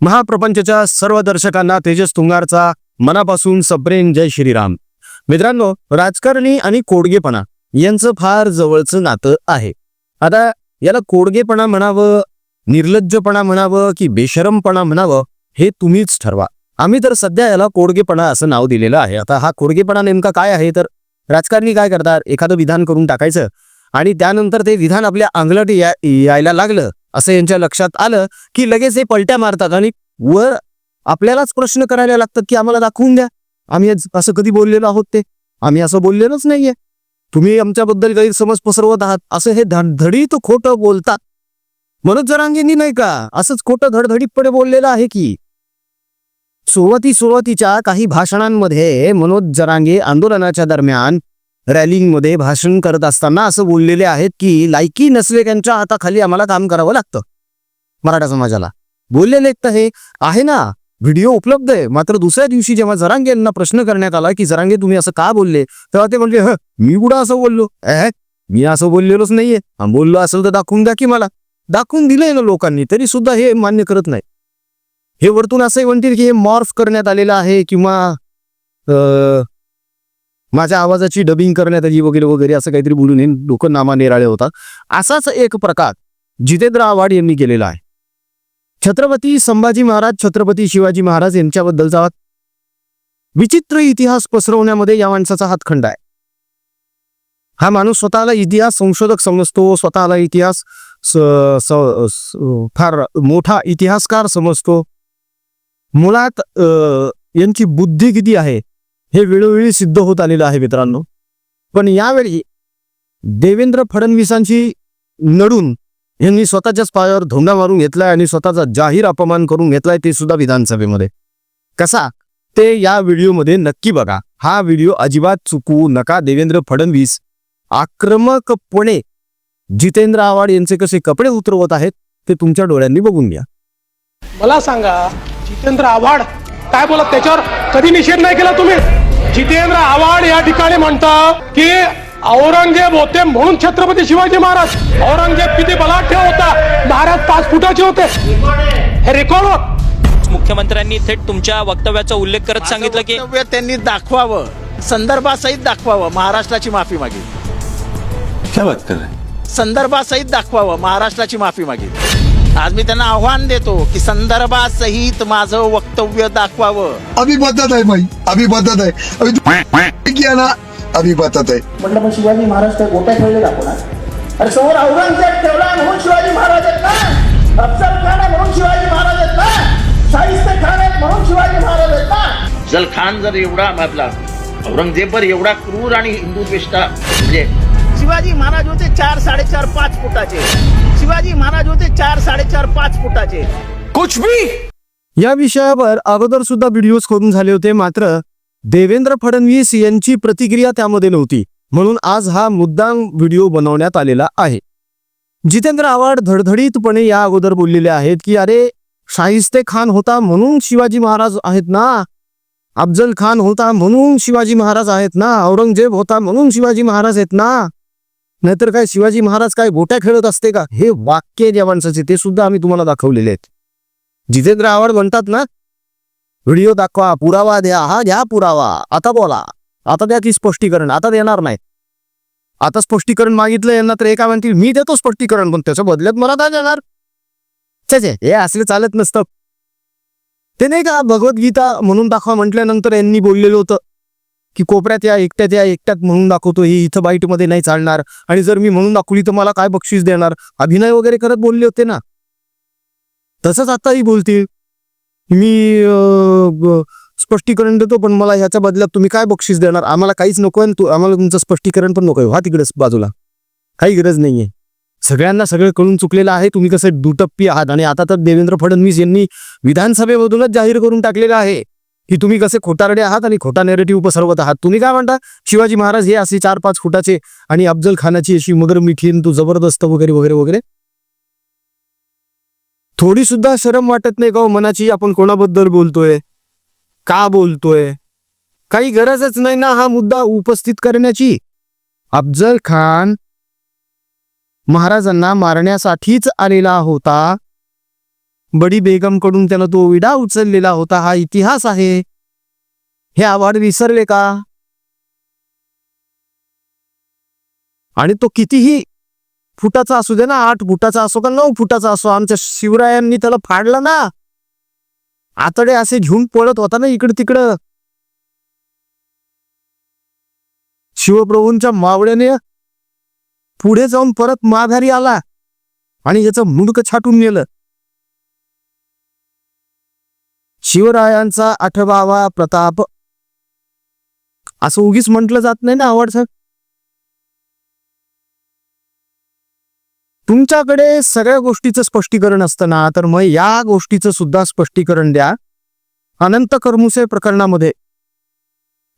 महाप्रपंचच्या सर्व दर्शकांना तेजस तुंगारचा मनापासून सप्रेम जय श्रीराम. मित्रांनो राजकारणी आणि कोडगेपणा यांचं फार जवळचं नातं आहे. आता याला कोडगेपणा म्हणावं निर्लज्जपणा म्हणावं की बेशरमपणा म्हणावं हे तुम्हीच ठरवा. आम्ही तर सध्या याला कोडगेपणा असं नाव दिलेलं आहे. आता हा कोडगेपणा नेमका काय आहे तर राजकारणी काय करतात? एखादं विधान करून टाकायचं आणि त्यानंतर ते विधान आपल्या अंगलट या यायला लागलं. असं यांच्या लक्षात आलं की लगेच हे पलट्या मारतात आणि वर आपल्यालाच प्रश्न करायला लागतात की आम्हाला दाखवून द्या. आम्ही असं कधी बोललेलो आहोत ते? आम्ही असं बोललेलोच नाहीये. तुम्ही आमच्याबद्दल गैरसमज पसरवत आहात. असं हे धडधडीत खोटं बोलतात. मनोज जरांगेंनी नाही का? असंच खोटं धडधडीतपणे बोललेलं आहे की सुरुवाती सुरुवातीच्या काही भाषणांमध्ये मनोज जरांगे आंदोलनाच्या दरम्यान रॅलिंगमध्ये भाषण करत असताना असं बोललेले आहेत की लायकी नसलेल्यांच्या हाताखाली आम्हाला काम करावं लागतं. मराठा समाजाला. बोललेले तर हे आहे ना व्हिडिओ उपलब्ध आहे. मात्र दुसऱ्या दिवशी जेव्हा जरांगे यांना प्रश्न करण्यात आला की जरांगे तुम्ही असं का बोलले? तेव्हा ते म्हणले ह मी कुठं असं बोललो? ए मी असं बोललेलोच नाहीये. बोललो असेल तर दाखवून द्या की मला. दाखवून दिलंय ना लोकांनी तरी सुद्धा हे मान्य करत नाही. हे वरतून असंही म्हणतील की हे मॉर्फ करण्यात आलेलं आहे किंवा माझ्या आवाजाची डबिंग करण्यात आली वगैरे वगैरे असं काहीतरी बोलून हे लोक नामा निराळे होतात. असाच एक प्रकार जितेंद्र आव्हाड यांनी केलेला आहे. छत्रपती संभाजी महाराज छत्रपती शिवाजी महाराज यांच्याबद्दलचा विचित्र इतिहास पसरवण्यामध्ये या माणसाचा हातखंड आहे. हा माणूस स्वतःला इतिहास संशोधक समजतो स्वतःला इतिहास स- स- स- फार मोठा इतिहासकार समजतो. मुळात यांची बुद्धी किती आहे? हे वेळोवेळी सिद्ध होत आलेलं आहे मित्रांनो. पण यावेळी देवेंद्र फडणवीसांची नडून यांनी स्वतःच्याच पायावर धोंडा मारून घेतलाय आणि स्वतःचा जाहीर अपमान करून घेतलाय ते सुद्धा विधानसभेमध्ये. कसा? ते या व्हिडिओमध्ये नक्की बघा. हा व्हिडिओ अजिबात चुकवू नका. देवेंद्र फडणवीस आक्रमकपणे जितेंद्र आव्हाड यांचे कसे कपडे उतरवत आहेत ते तुमच्या डोळ्यांनी बघून घ्या. मला सांगा जितेंद्र आव्हाड काय बोलत त्याच्यावर? कधी निषेध नाही केला तुम्ही? जितेंद्र आव्हाड या ठिकाणी म्हणतात की औरंगजेब होते म्हणून छत्रपती शिवाजी महाराज. औरंगजेब किती बलाढ्य होता. महाराज पाच फुटाचे होते. हे रेकॉर्ड मुख्यमंत्र्यांनी थेट तुमच्या वक्तव्याचा उल्लेख करत सांगितलं की त्यांनी दाखवावं. संदर्भासहित दाखवावं महाराष्ट्राची माफी मागेल. क्या बात कर रहे संदर्भासहित दाखवावं महाराष्ट्राची माफी मागेल. आज मी त्यांना आव्हान देतो की संदर्भासहित माझं वक्तव्य दाखवावं. अभी बदत है भाई अभी बदत है अभी ना अभी बदत है म्हटलं पण शिवाजी महाराज काय गोट्या खेळले दाखवणार अरे समोर औरंगजेब ठेवला म्हणून शिवाजी महाराज आहेत ना. अफजल खान आहे म्हणून शिवाजी महाराज आहेत ना. शाहिस्ते खान आहेत म्हणून शिवाजी महाराज आहेत ना. अफजल खान जर एवढा आपला औरंगजेबवर एवढा क्रूर आणि हिंदुद्वेष्टा म्हणजे शिवाजी महाराज होते चार साडेचार पाच फुटाचे. शिवाजी महाराज होते चार साडेचार पाच फुटाचे. या विषयावर अगोदर सुद्धा व्हिडिओज करून झाले होते मात्र देवेंद्र फडणवीस यांची प्रतिक्रिया त्यामध्ये नव्हती. म्हणून आज हा मुद्दाम व्हिडिओ बनवण्यात आलेला आहे. जितेंद्र आव्हाड धडधडीतपणे या अगोदर बोललेले आहेत की अरे शाहिस्ते खान होता म्हणून शिवाजी महाराज आहेत ना? अफजल खान होता म्हणून शिवाजी महाराज आहेत ना? औरंगजेब होता म्हणून शिवाजी महाराज आहेत ना? नाहीतर काय शिवाजी महाराज काय गोट्या खेळत असते का? हे वाक्य ज्या माणसाचे ते सुद्धा आम्ही तुम्हाला दाखवलेले आहेत. जितेंद्र आव्हाड म्हणतात ना व्हिडिओ दाखवा पुरावा द्या हा द्या पुरावा आता बोला. आता द्या की स्पष्टीकरण आता देणार नाही. आता स्पष्टीकरण मागितलं यांना तर एका म्हणतील मी देतो स्पष्टीकरण पण त्याच्या बदल्यात मला काय देणार? छे हे असले चालत नसतं. ते नाही का भगवद्गीता म्हणून दाखवा म्हटल्यानंतर यांनी बोललेलं होतं. की कोपऱ्यात या एकट्यात या एकट्यात म्हणून दाखवतो ही इथं बाईटमध्ये नाही चालणार. आणि जर मी म्हणून दाखवली तर मला काय बक्षीस देणार? अभिनय वगैरे करत बोलले होते ना. तसंच आताही बोलतील. मी स्पष्टीकरण देतो पण मला ह्याच्या बदल्यात तुम्ही काय बक्षीस देणार? आम्हाला काहीच नको आहे तू- आम्हाला तुमचं स्पष्टीकरण पण नको हा तिकडेच बाजूला. काही गरज नाहीये. सगळ्यांना सगळं कळून चुकलेलं आहे. तुम्ही कसं दुटप्पी आहात. आणि आता तर देवेंद्र फडणवीस यांनी विधानसभेमधूनच जाहीर करून टाकलेलं आहे. की तुम्ही कसे खोटारडे आहात आणि खोटा नेरेटिव्ह पसरवत आहात? तुम्ही काय म्हणता? शिवाजी महाराज हे असे चार पाच फुटाचे आणि अफजल खानाची अशी मगर मिठी तू जबरदस्त वगैरे वगैरे वगैरे? थोडी सुद्धा शरम वाटत नाही का हो मनाची? आपण कोणाबद्दल बोलतोय? का बोलतोय? काही गरजच नाही ना हा मुद्दा उपस्थित करण्याची? अफजल खान महाराजांना मारण्यासाठीच आलेला होता. बडी बेगमकडून त्याला त्यानं तो विडा उचललेला होता. हा इतिहास आहे. हे आव्हाड विसरले का? आणि तो कितीही फुटाचा असू दे ना आठ फुटाचा असो का नऊ फुटाचा असो आमच्या शिवरायांनी त्याला फाडला ना. आतडे असे घेऊन पळत होता ना इकडं तिकडं. शिवप्रभूंच्या मावळ्याने पुढे जाऊन परत माघारी आला. आणि याचं मुंडक छाटून नेलं. शिवरायांचा आठवावा प्रताप. असं उगीच म्हटलं जात नाही ना आवडतं तुमच्याकडे सगळ्या गोष्टीचं स्पष्टीकरण असतं ना तर मग या गोष्टीचं सुद्धा स्पष्टीकरण द्या. अनंत करमुसे प्रकरणामध्ये.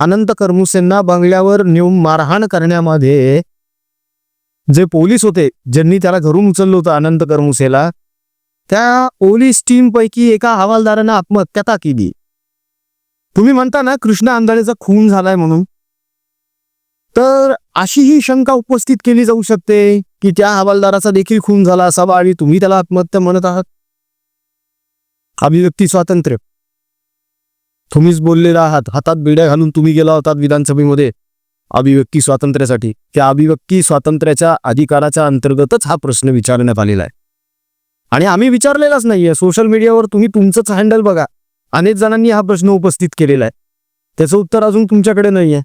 अनंत करमुसेंना बंगल्यावर नेऊन मारहाण करण्यामध्ये जे पोलीस होते ज्यांनी त्याला घरून उचललं होतं अनंत करमुसेला त्या पोलीस टीमपैकी एका हवालदारानं आत्महत्या का केली? तुम्ही म्हणता ना कृष्ण आंधळेचा खून झालाय म्हणून. तर अशी ही शंका उपस्थित केली जाऊ शकते की त्या हवालदाराचा देखील खून झाला असावा आणि तुम्ही त्याला आत्महत्या म्हणत आहात? अभिव्यक्ती स्वातंत्र्य. तुम्हीच बोललेला आहात. हातात बिड्या घालून तुम्ही गेला होतात विधानसभेमध्ये. अभिव्यक्ती स्वातंत्र्यासाठी. त्या अभिव्यक्ती स्वातंत्र्याच्या अधिकाराच्या अंतर्गतच हा प्रश्न विचारण्यात आलेला आहे. आणि आम्ही विचारलेलाच नाहीये. सोशल मीडियावर तुम्ही तुमचंच हँडल बघा. अनेक जणांनी हा प्रश्न उपस्थित केलेला आहे. त्याचं उत्तर अजून तुमच्याकडे नाहीये.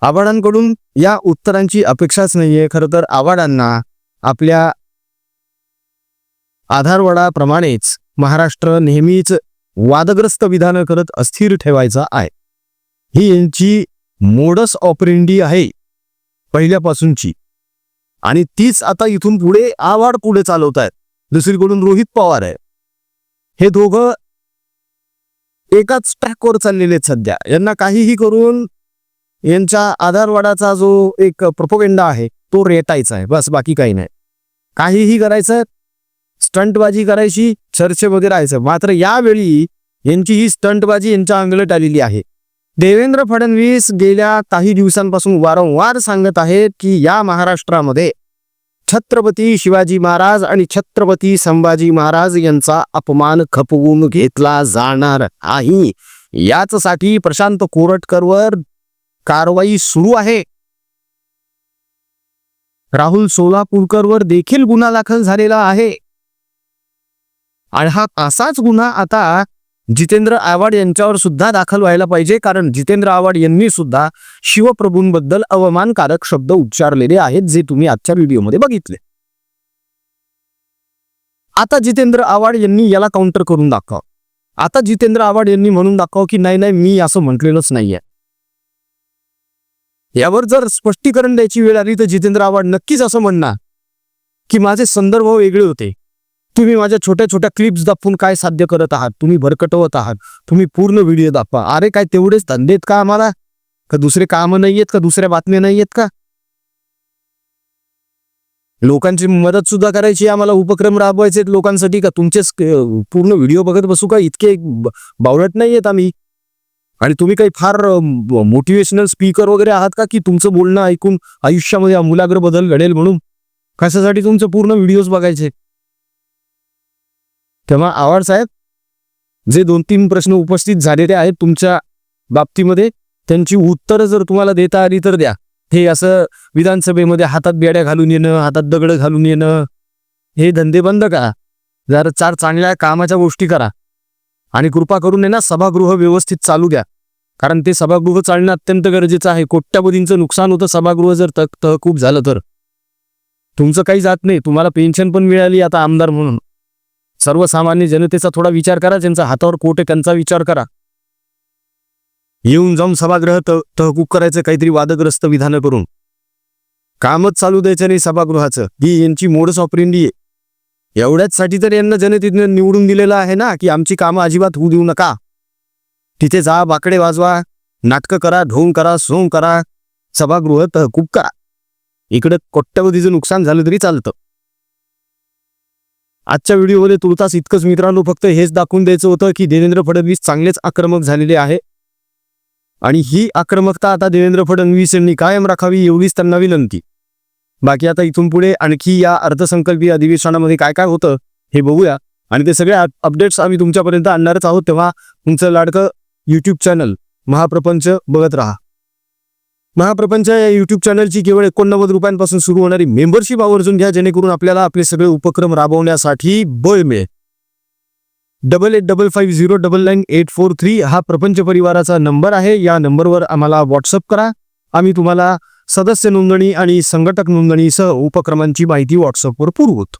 आव्हाडांकडून या उत्तरांची अपेक्षाच नाहीये. खरं तर आव्हाडांना आपल्या आधारवडाप्रमाणेच महाराष्ट्र नेहमीच वादग्रस्त विधानं करत अस्थिर ठेवायचा आहे. ही यांची मोडस ऑपरेंडी आहे पहिल्यापासूनची. आणि तीच आता इथून पुढे आवाड पुढे चालवत आहेत दुसरीकडून रोहित पवार आहे. हे दोघं एकाच ट्रॅकवर चाललेले आहेत सध्या. यांना काहीही करून यांच्या आधारवाडाचा जो एक प्रोपोगेंडा आहे तो रेटायचा आहे. बस बाकी काही नाही. काहीही करायचं स्टंटबाजी करायची चर्चेमध्ये राहायचं. मात्र यावेळी यांची ही स्टंटबाजी यांच्या अंगलट आलेली आहे. देवेंद्र फडणवीस गेल्या काही दिवसांपासून वारंवार सांगत आहेत की या महाराष्ट्रामध्ये छत्रपती शिवाजी महाराज आणि छत्रपती संभाजी महाराज यांचा अपमान खपवून घेतला जाणार नाही. याचसाठी प्रशांत कोरटकरवर कारवाई सुरू आहे. राहुल सोलापूरकरवर देखील गुन्हा दाखल झालेला आहे. आणि हा असाच गुन्हा आता जितेंद्र आव्हाड यांच्यावर सुद्धा दाखल व्हायला पाहिजे कारण जितेंद्र आव्हाड यांनी सुद्धा शिवप्रभूंबद्दल अवमानकारक शब्द उच्चारलेले आहेत जे तुम्ही आजच्या व्हिडिओमध्ये बघितले. आता जितेंद्र आव्हाड यांनी याला काउंटर करून दाखवा. आता जितेंद्र आव्हाड यांनी म्हणून दाखव की नाही नाही मी असं म्हटलेलंच नाहीये. यावर जर स्पष्टीकरण द्यायची वेळ आली तर जितेंद्र आव्हाड नक्कीच असं म्हणणार की माझे संदर्भ वेगळे होते. तुम्ही माझ्या छोट्या छोट्या क्लिप्स दाखवून काय साध्य करत आहात? तुम्ही भरकटवत आहात. तुम्ही पूर्ण व्हिडिओ दाखवा. अरे काय तेवढेच धंदे आहेत का आम्हाला? का दुसरे कामं नाही आहेत का? दुसऱ्या बातम्या नाही आहेत का? लोकांची मदत सुद्धा करायची आम्हाला. उपक्रम राबवायचे लोकांसाठी का? तुमचेच पूर्ण व्हिडिओ बघत बसू का? इतके ब- बावळट नाही आहेत आम्ही. आणि तुम्ही काही फार मोटिवेशनल स्पीकर वगैरे आहात का? की तुमचं बोलणं ऐकून आयुष्यामध्ये आमूलाग्र बदल घडेल म्हणून? कशासाठी तुमचे पूर्ण व्हिडिओज बघायचे? तेव्हा आवाड साहेब जे दोन तीन प्रश्न उपस्थित झालेले आहेत तुमच्या बाबतीमध्ये त्यांची उत्तरं जर तुम्हाला देता आली तर द्या. हे असं विधानसभेमध्ये हातात बेड्या घालून येणं हातात दगड घालून येणं हे धंदे बंद करा. जरा चार चांगल्या कामाच्या गोष्टी करा. आणि कृपा करून आहे ना सभागृह व्यवस्थित चालू द्या. कारण ते सभागृह चालणं अत्यंत गरजेचं आहे. कोट्यावधींचं नुकसान होतं सभागृह जर तक तहकूब झालं तर. तुमचं काही जात नाही. तुम्हाला पेन्शन पण मिळाली आता आमदार म्हणून. सर्वसामान्य जनतेचा थोडा विचार करा ज्यांचा हातावर कोट आहे त्यांचा विचार करा. येऊन जाऊन सभागृह त तहकूब करायचं काहीतरी वादग्रस्त विधानं करून. कामच चालू द्यायचं नाही सभागृहाचं ही यांची मोडस ऑपरेंडी आहे. एवढ्याच साठी तर यांना जनतेनं निवडून दिलेलं आहे ना की आमची कामं अजिबात होऊ देऊ नका. तिथे जा बाकडे वाजवा नाटकं करा ढोंग करा सोंग करा सभागृह तहकूब करा. इकडे कोट्यवधीचं नुकसान झालं तरी चालतं. आजच्या व्हिडिओमध्ये तुर्तास इतकंच मित्रांनो फक्त हेच दाखवून द्यायचं होतं की देवेंद्र फडणवीस चांगलेच आक्रमक झालेले आहे. आणि ही आक्रमकता आता देवेंद्र फडणवीस यांनी कायम राखावी एवढीच त्यांना विनंती. बाकी आता इथून पुढे आणखी या अर्थसंकल्पीय अधिवेशनामध्ये काय काय होतं हे बघूया. आणि ते सगळे अपडेट्स आम्ही तुमच्यापर्यंत आणणारच आहोत तेव्हा तुमचं लाडकं यूट्यूब चॅनल महाप्रपंच बघत राहा. महाप्रपंच या युट्यूब चॅनलची केवळ एकोणनव्वद रुपयांपासून सुरू होणारी मेंबरशिप आवर्जून घ्या जेणेकरून आपल्याला आपले सगळे उपक्रम राबवण्यासाठी बळ मिळेल. Double eight double five zero double nine eight four three हा प्रपंच परिवाराचा नंबर आहे. या नंबरवर आम्हाला व्हॉट्सअप करा. आम्ही तुम्हाला सदस्य नोंदणी आणि संघटक नोंदणीसह उपक्रमांची माहिती व्हॉट्सअपवर पुरवतो.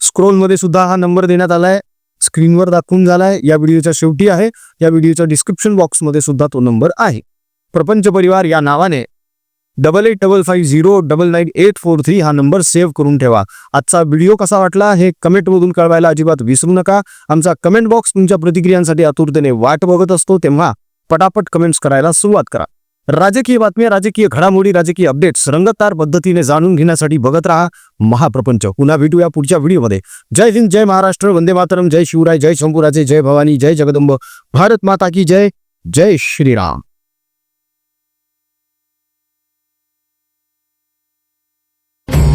स्क्रोलमध्ये सुद्धा हा नंबर देण्यात आलाय. स्क्रीनवर दाखवून झालाय. या व्हिडिओच्या शेवटी आहे. या व्हिडिओच्या डिस्क्रिप्शन बॉक्समध्ये सुद्धा तो नंबर आहे. प्रपंच परिवार या नावाने double eight double five zero double nine eight four three हा नंबर सेव्ह करून ठेवा. आजचा व्हिडिओ कसा वाटला हे कमेंटमधून कळवायला अजिबात विसरू नका. आमचा कमेंट बॉक्स तुमच्या प्रतिक्रियांसाठी आतुरतेने वाट बघत असतो तेव्हा पटापट कमेंट्स करायला सुरुवात करा. राजकीय बातम्या राजकीय घडामोडी राजकीय अपडेट्स रंगतदार पद्धतीने जाणून घेण्यासाठी बघत राहा महाप्रपंच. पुन्हा भेटूया पुढच्या व्हिडिओमध्ये. जय हिंद जय महाराष्ट्र वंदे मातरम जय शिवराय जय शंभूराजे जय भवानी जय जगदंब. भारत माता की जय जय श्रीराम.